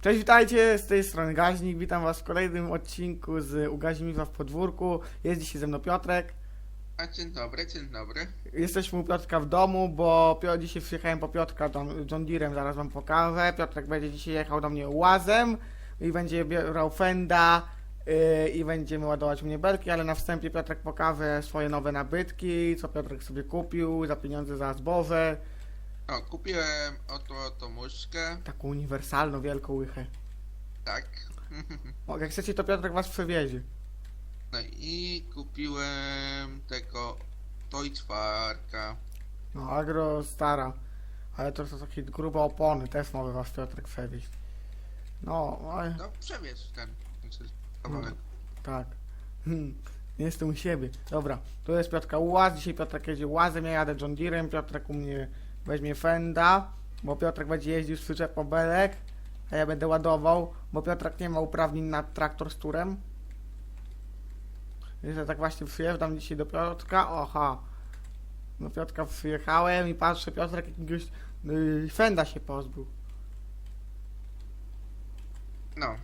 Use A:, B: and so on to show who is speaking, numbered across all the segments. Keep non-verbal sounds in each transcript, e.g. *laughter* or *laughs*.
A: Cześć, witajcie, z tej strony Gaźnik, witam was w kolejnym odcinku z Ugaźmika w podwórku. Jest dzisiaj ze mną Piotrek.
B: A dzień dobry, dzień dobry.
A: Jesteśmy u Piotrka w domu, bo Pio- dzisiaj przyjechałem po Piotrka John, John Deerem, zaraz wam pokażę. Piotrek będzie dzisiaj jechał do mnie łazem i będzie brał Fenda yy, i będziemy ładować mnie belki, ale na wstępie Piotrek pokaże swoje nowe nabytki, co Piotrek sobie kupił za pieniądze za zboże.
B: O, kupiłem oto, oto muszkę.
A: Taką uniwersalną, wielką łychę.
B: Tak.
A: O, jak chcecie, to Piotrek was przewiezie.
B: No i kupiłem tego Toytwarka.
A: No, agro stara. Ale to są takie grube opony, też mogę was Piotrek przewieźć. No, ale,
B: No przewieź ten. znaczy, kawałek.
A: tak. Hmm, jestem u siebie. Dobra, tu jest Piotrka Ułaz. Dzisiaj Piotrek jedzie łazem, ja jadę John Deerem. Piotrek u mnie weźmie Fenda, bo Piotrek będzie jeździł z przyczepą belek, a ja będę ładował, bo Piotrek nie ma uprawnień na traktor z turem. Więc ja tak właśnie przyjeżdżam dzisiaj do Piotrka. Oha. Do Piotrka przyjechałem i patrzę, Piotrek jakiegoś yy, Fenda się pozbył.
B: No.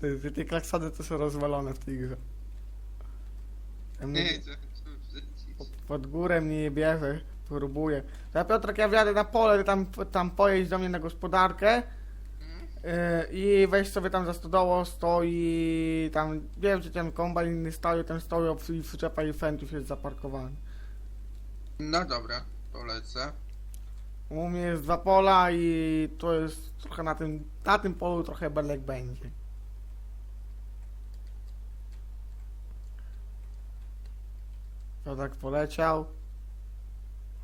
B: *laughs*
A: Te klaksony to są rozwalone w tej grze.
B: Nie, wrzucić.
A: Pod, górę mnie nie bierze, próbuję. Ja Piotrek, ja wjadę na pole, tam, tam pojedź do mnie na gospodarkę yy, i weź sobie tam za stodoło, stoi tam, wiem, że ten kombajn inny stoi, ten stoi obsługi przyczepa i fentów jest zaparkowany.
B: No dobra, polecę.
A: U mnie jest dwa pola i to jest trochę na tym, na tym polu trochę belek będzie. Piotrek poleciał.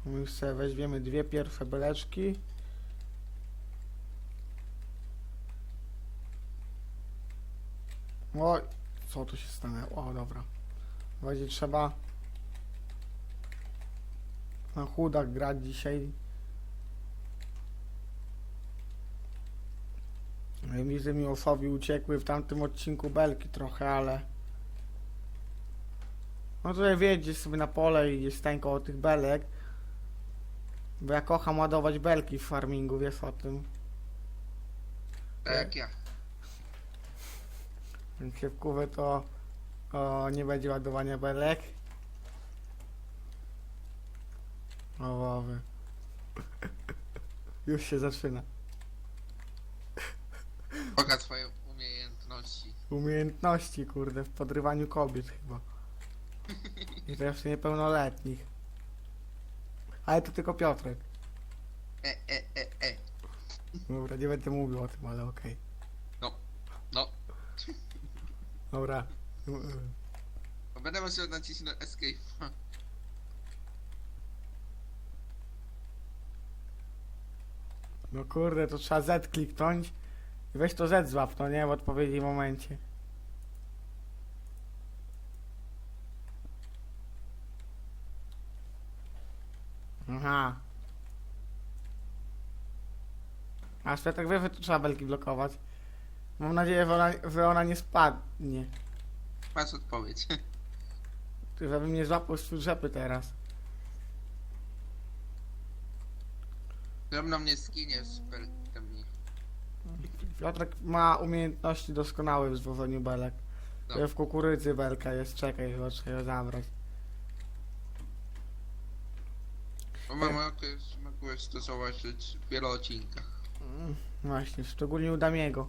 A: My sobie weźmiemy dwie pierwsze beleczki. Oj, co tu się stanęło? O, dobra. Będzie trzeba na chudach grać dzisiaj. Widzę Miłoszowi uciekły w tamtym odcinku belki trochę, ale... No tutaj wiedzie sobie na pole i jest tań koło tych belek. Bo ja kocham ładować belki w farmingu, wiesz o tym.
B: Tak jak ja.
A: Więc się wkuwę to o, nie będzie ładowania belek. O łowy. *laughs* Już się zaczyna.
B: Pokaż swoje umiejętności.
A: Umiejętności, kurde, w podrywaniu kobiet chyba. I to jeszcze niepełnoletnich. Ale to tylko Piotrek.
B: E, e, e, e.
A: Dobra, nie będę mówił o tym, ale okej.
B: No.
A: Dobra.
B: Bo Będę musiał nacisnąć escape.
A: No kurde, to trzeba Z kliknąć. I weź to Z złap, no nie? W odpowiednim momencie. Aha. A Światek wie, że tu trzeba belki blokować. Mam nadzieję, że ona, że ona nie spadnie.
B: Masz odpowiedź.
A: Ty, żeby mnie złapał z rzepy teraz.
B: Żebym na mnie skinie z belkami.
A: Piotrek ma umiejętności doskonałe w zwożeniu belek.
B: No.
A: W kukurydzy belka jest, czekaj, chyba trzeba ją zabrać.
B: Bo mama jakoś mogłeś to zauważyć w wielu odcinkach.
A: Mm, Właśnie, szczególnie u Damiego.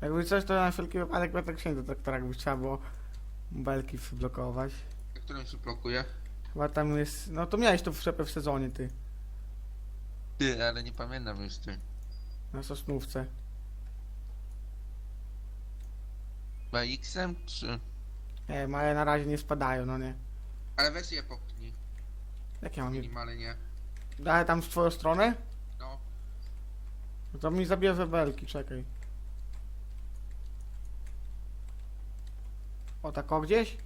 A: Jakby coś, to na wszelki wypadek sięga do doktora, jakby trzeba było belki wyblokować.
B: Którym się blokuje?
A: Chyba tam jest... No to miałeś to w w sezonie, ty.
B: Ty, ale nie pamiętam już ty.
A: Na Sosnówce.
B: Chyba X-em czy...
A: Nie wiem, ale na razie nie spadają, no nie.
B: Ale weź je popchnij.
A: Jak ja mam je...
B: Minimalnie.
A: Ale tam w twoją stronę?
B: No.
A: No to mi zabierze belki, czekaj. O, tak o gdzieś?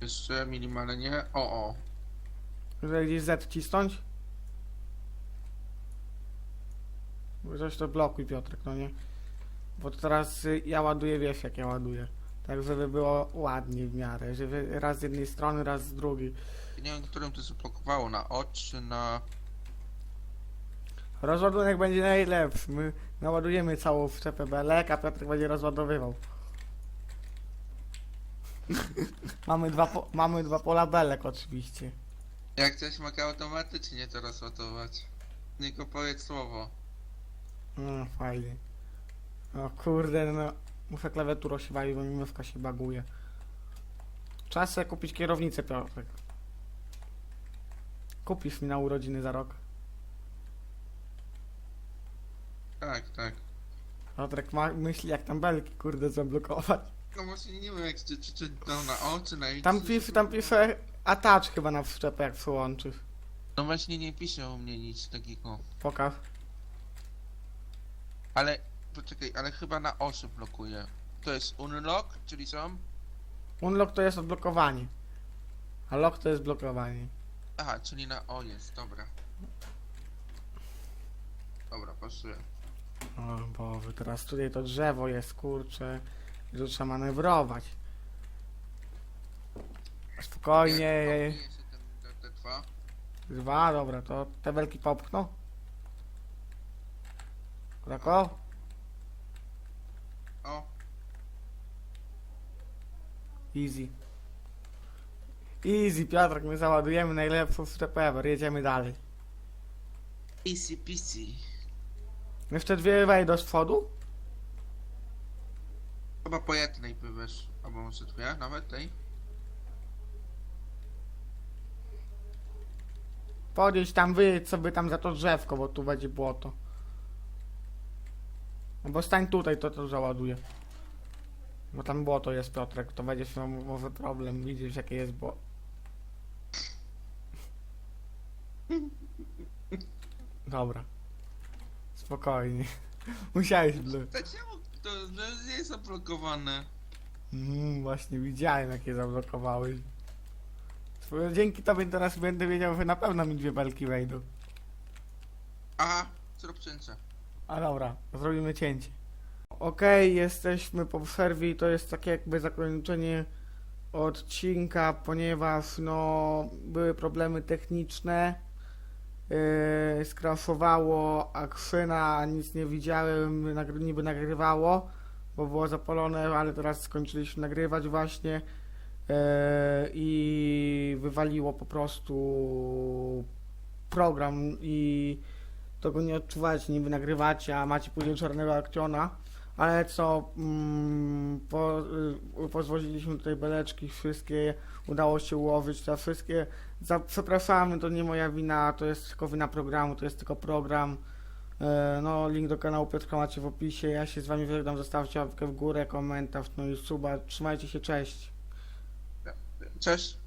B: Jeszcze minimalnie. O, o.
A: Żeby gdzieś Z cisnąć? Coś to blokuj Piotrek, no nie? Bo teraz y, ja ładuję, wiesz jak ja ładuję. Tak, żeby było ładnie w miarę, żeby raz z jednej strony, raz z drugiej.
B: Nie wiem, którym to zablokowało, na O czy na...
A: Rozładunek będzie najlepszy. My naładujemy całą wczepę belek, a Piotrek będzie rozładowywał. *laughs* mamy, dwa po, mamy dwa pola belek oczywiście.
B: Jak coś mogę automatycznie to rozładować. Tylko powiedz słowo.
A: No, fajnie. O kurde, no. Muszę klawiaturą się bawić, bo mi mywka się baguje. Czas sobie kupić kierownicę, Piotrek. Kupisz mi na urodziny za rok.
B: Tak, tak.
A: Piotrek ma myśli jak tam belki, kurde, zablokować.
B: No właśnie nie wiem jak czy, czy, czy na O czy na I.
A: Tam
B: czy-
A: pisze, tam pisze attach chyba na wszczepę, jak przyłączysz.
B: No właśnie nie pisze u mnie nic takiego.
A: Pokaż.
B: Ale, poczekaj, ale chyba na O się blokuje. To jest unlock, czyli co?
A: Unlock to jest odblokowanie. A lock to jest blokowanie.
B: Aha, czyli na O jest, dobra. Dobra, pasuje.
A: O Boże, teraz tutaj to drzewo jest, kurcze. I tu trzeba manewrować. Spokojnie.
B: Jak blokuje się ten, te, te dwa?
A: Dwa, dobra, to te belki popchną. Krako?
B: O,
A: Easy. Easy, Piotrek, my załadujemy najlepszą szczepę ever, jedziemy dalej.
B: easy peasy.
A: Jeszcze dwie wejdą z przodu?
B: Chyba po jednej by wiesz, albo może dwie, nawet tej.
A: Podjedź tam, wyjedź sobie tam za to drzewko, bo tu będzie błoto. No bo stań tutaj, to to załaduje. Bo tam błoto jest, Piotrek, to będziesz miał może problem, widzisz jakie jest błoto. Dobra. Spokojnie. *laughs* Musiałeś, Blue.
B: To czemu to no, nie jest zablokowane?
A: Mm, właśnie widziałem jakie zablokowałeś. Twoje- Dzięki tobie teraz będę wiedział, że na pewno mi dwie belki wejdą.
B: Aha, zrób cięcie.
A: A dobra, zrobimy cięcie. Okej, jesteśmy po przerwie i to jest takie jakby zakończenie odcinka, ponieważ no były problemy techniczne. Yy, skraszowało akszyna, nic nie widziałem, nagry, niby nagrywało, bo było zapalone, ale teraz skończyliśmy nagrywać właśnie yy, i wywaliło po prostu program i tego nie odczuwacie, niby nagrywacie, a macie później czarnego akciona, ale co, mm, po, y, pozwoliliśmy tutaj beleczki, wszystkie udało się ułożyć, te wszystkie, za, przepraszamy, to nie moja wina, to jest tylko wina programu, to jest tylko program, e, no link do kanału Piotrka macie w opisie, ja się z wami żegnam, zostawcie łapkę w górę, komentarz, no i suba, trzymajcie się, cześć.
B: Cześć.